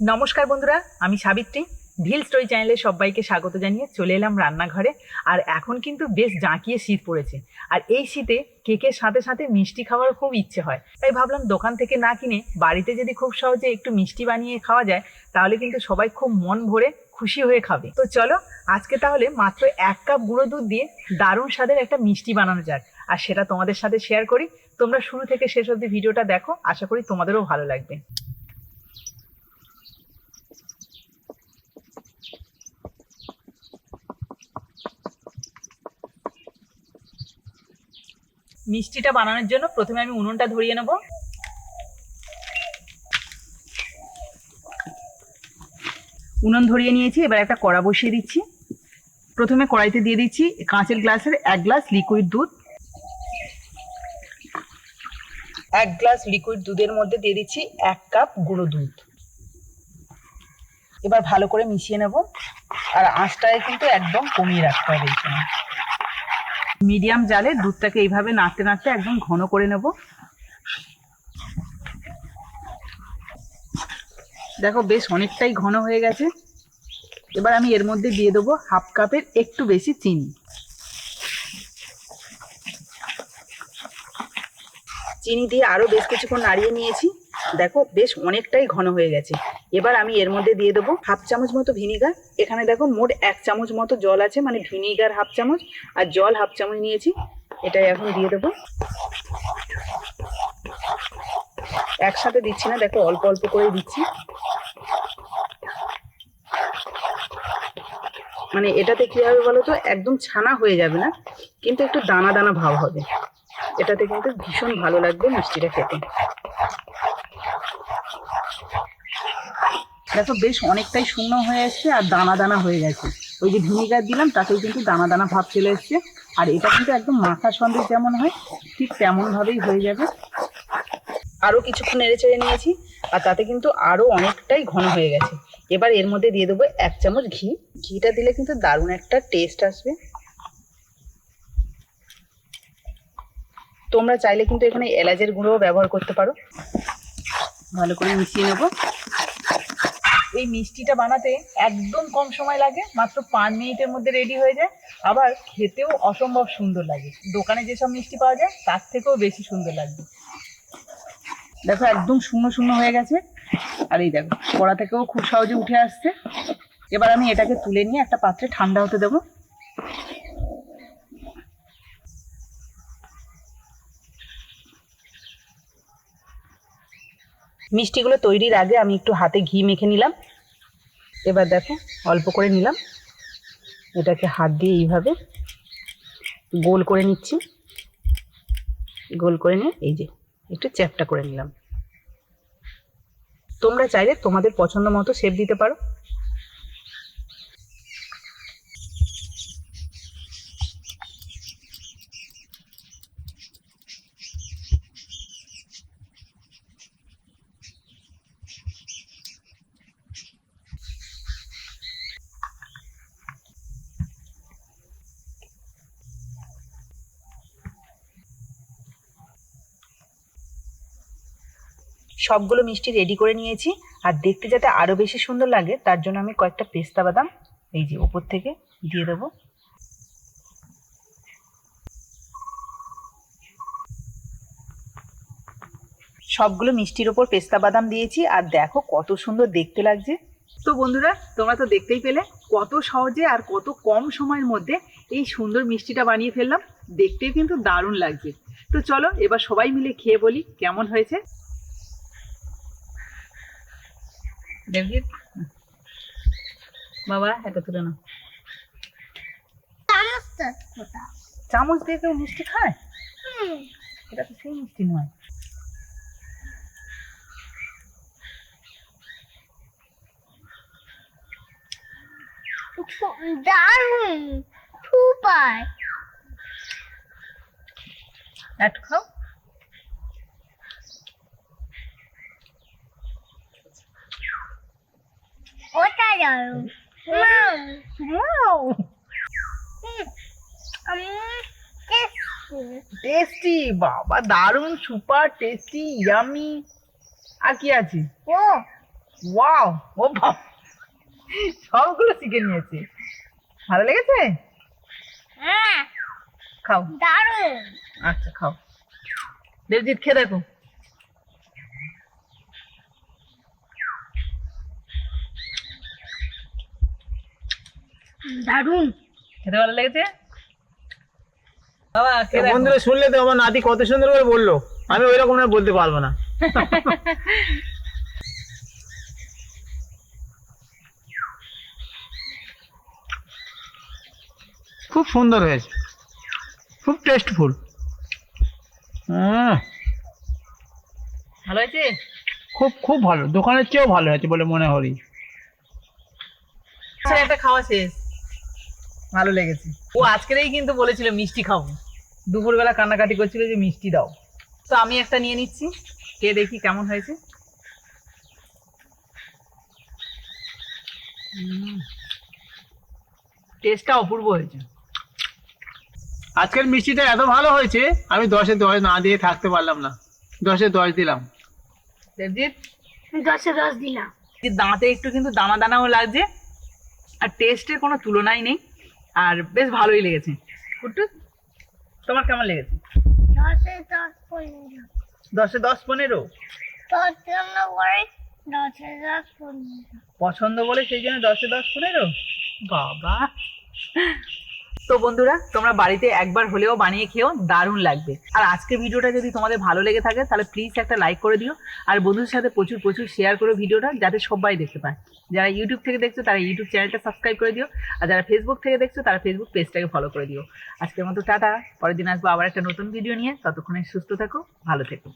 নমস্কার বন্ধুরা, আমি সাবিত্রী। ভিল স্টোরি চ্যানেলে সবাইকে স্বাগত জানিয়ে চলে এলাম রান্নাঘরে। আর এখন কিন্তু বেশ জাঁকিয়ে শীত পড়েছে। আর এই শীতে কেকের সাথে সাথে মিষ্টি খাওয়ার খুব ইচ্ছে হয়। তাই ভাবলাম দোকান থেকে না কিনে বাড়িতে যদি খুব সহজে একটু মিষ্টি বানিয়ে খাওয়া যায়, তাহলে কিন্তু সবাই খুব মন ভরে খুশি হয়ে খাবে। তো চলো, আজকে তাহলে মাত্র এক কাপ গুঁড়ো দুধ দিয়ে দারুণ স্বাদের একটা মিষ্টি বানানো যাক। আর সেটা তোমাদের সাথে শেয়ার করি। তোমরা শুরু থেকে শেষ অবধি ভিডিওটা দেখো। আশা করি তোমাদেরও ভালো লাগবে। মিষ্টিটা বানানোর জন্য প্রথমে আমি উনুনটা ধরিয়ে নেব। উনুন ধরিয়ে নিয়েছি, এবার একটা কড়া বসিয়ে দিচ্ছি। প্রথমে কড়াইতে দিয়ে দিচ্ছি কাঁচের গ্লাসের এক গ্লাস লিকুইড দুধ। এক গ্লাস লিকুইড দুধের মধ্যে দিয়ে দিচ্ছি এক কাপ গুঁড়ো দুধ। এবার ভালো করে মিশিয়ে নেব। আর আঁচটায় কিন্তু একদম কমিয়ে রাখতে হবে মিডিয়াম জালে দুধটাকে এইভাবে নাড়তে নাড়তে একদম ঘন করে নেব। দেখো বেশ অনেকটাই ঘন হয়ে গেছে। এবার আমি এর মধ্যে দিয়ে দেবো হাফ কাপের একটু বেশি চিনি। চিনি দিয়ে আরও বেশ কিছুক্ষণ নাড়িয়ে নিয়েছি। দেখো বেশ অনেকটাই ঘন হয়ে গেছে। এবার আমি এর মধ্যে দিয়ে দেবো হাফ চামচ মতো ভিনিগার। এখানে দেখো মোট এক চামচ মতো জল আছে মানে ভিনিগার হাফ চামচ, আর জল হাফ চামচ নিয়েছি। এটাই এখন দিয়ে দেবো। একসাথে দিচ্ছি না, দেখো অল্প অল্প করে দিচ্ছি। মানে এটাতে কি হবে বলো তো, একদম ছানা হয়ে যাবে না, কিন্তু একটু দানা দানা ভাব হবে। এটাতে কিন্তু ভীষণ ভালো লাগবে মিষ্টিটা খেতে। দেখো বেশ অনেকটাই শূন্য হয়ে এসছে আর দানা দানা হয়ে গেছে। ওই যে ভিনিগার দিলাম তাতেই কিন্তু দানা দানা ভাব চলে এসছে। আর এটা কিন্তু একদম মাখা সন্দেশ যেমন হয়, ঠিক তেমন ভাবেই হয়ে যাবে। আরও কিছুক্ষণ নেড়ে চেড়ে নিয়েছি, আর তাতে কিন্তু আরও অনেকটাই ঘন হয়ে গেছে। এবার এর মধ্যে দিয়ে দেবো এক চামচ ঘি। ঘিটা দিলে কিন্তু দারুণ একটা টেস্ট আসবে। তোমরা চাইলে কিন্তু এখানে এলাচের গুঁড়োও ব্যবহার করতে পারো। ভালো করে মিশিয়ে নেব। এই মিষ্টিটা বানাতে একদম কম সময় লাগে, মাত্র পাঁচ মিনিটের মধ্যে রেডি হয়ে যায়। আবার খেতেও অসম্ভব সুন্দর লাগে। দোকানে যেসব মিষ্টি পাওয়া যায়, তার থেকেও বেশি সুন্দর লাগবে। দেখো, একদম শূন্য শূন্য হয়ে গেছে। আর এই দেখো, কড়া থেকেও খুব সহজে উঠে আসছে। এবার আমি এটাকে তুলে নিয়ে একটা পাত্রে ঠান্ডা হতে দেবো। মিষ্টিগুলো তৈরির আগে আমি একটু হাতে ঘি মেখে নিলাম। এবার দেখো, অল্প করে নিলাম। এটাকে হাত দিয়ে এইভাবে গোল করে নিচ্ছি। গোল করে নিয়ে এই যে, একটু চ্যাপটা করে নিলাম। তোমরা চাইলে তোমাদের পছন্দ মতো শেপ দিতে পারো। সবগুলো মিষ্টি রেডি করে নিয়েছি। আর দেখতে যাতে আরও বেশি সুন্দর লাগে, তার জন্য আমি কয়েকটা পেস্তা বাদাম, এই যে ওপর থেকে দিয়ে দেবো। সবগুলো মিষ্টির ওপর পেস্তা বাদাম দিয়েছি, আর দেখো কত সুন্দর দেখতে লাগছে। তো বন্ধুরা, তোমরা তো দেখতেই পেলে, কত সহজে আর কত কম সময়ের মধ্যে এই সুন্দর মিষ্টিটা বানিয়ে ফেললাম। দেখতেও কিন্তু দারুণ লাগছে। তো চলো, এবার সবাই মিলে খেয়ে বলি কেমন হয়েছে। ডেভিড বাবা এটা তুলে না চামচটা চামচ দিয়ে কেউ মিষ্টি খায়? এটা তো সেই মিষ্টি নয়। দারুণ। সুপার একটু খাও দারুণ মাম মাম টেস্টি বাবা দারুণ সুপার টেস্টি ইয়ামি আর কি আছে? ও ওয়াও ও বাপ সবগুলো শিখে নিয়েছে। ভালো লেগেছে? হ্যাঁ। খাও। দারুণ। আচ্ছা খাও। দেবজিৎ খেয়ে দেখো। দারুণ। খেতে ভালো লেগেছে? বাবা বন্ধুরা শুনলে তো আমার নাতি কত সুন্দর করে বলল। আমি ওই রকম বলতে পারব না। খুব সুন্দর হয়েছে। খুব টেস্টফুল ভালো হয়েছে? খুব খুব ভালো। দোকানের চেয়েও ভালো হয়েছে বলে মনে হরি আচ্ছা একটা খাওয়া শেষ। ভালো লেগেছে। ও আজকেরই কিন্তু বলেছিল মিষ্টি খাব দুপুরবেলা কান্নাকাটি করছিল যে মিষ্টি দাও। তো আমি একটা নিয়ে নিচ্ছি। কে দেখি কেমন হয়েছে। টেস্টটা অপূর্ব হয়েছে। আজকের মিষ্টিটা এত ভালো হয়েছে আমি দশে দশ না দিয়ে থাকতে পারলাম না। দশে দশ দিলাম। দেবজিৎ? দশে দশ দিলাম। দাঁতে একটু কিন্তু দানা দানাও লাগছে। আর টেস্টের কোনো তুলনাই নেই। আর বেশ ভালোই লেগেছে। কুট্টু তোমার কেমন লেগেছে? দশে দশ পনেরো। দশে দশ পনেরো? তোর জন্য করে দশে দশ পনেরো। পছন্দ বলে সেই জন্য দশে দশ পনেরো? বাবা। তো বন্ধুরা, তোমরা বাড়িতে একবার হলেও বানিয়ে খেয়েও দারুণ লাগবে। আর আজকের ভিডিওটা যদি তোমাদের ভালো লেগে থাকে, তাহলে প্লিজ একটা লাইক করে দিও। আর বন্ধুদের সাথে প্রচুর প্রচুর শেয়ার করো ভিডিওটা যাতে সবাই দেখতে পায়। যারা ইউটিউব থেকে দেখছ, তারা ইউটিউব চ্যানেলটা সাবস্ক্রাইব করে দিও। আর যারা ফেসবুক থেকে দেখছ, তারা ফেসবুক পেজটাকে ফলো করে দিও। আজকের মতো টাটা। পরের দিন আসব আবার একটা নতুন ভিডিও নিয়ে। ততক্ষণে সুস্থ থাকো, ভালো থেকো।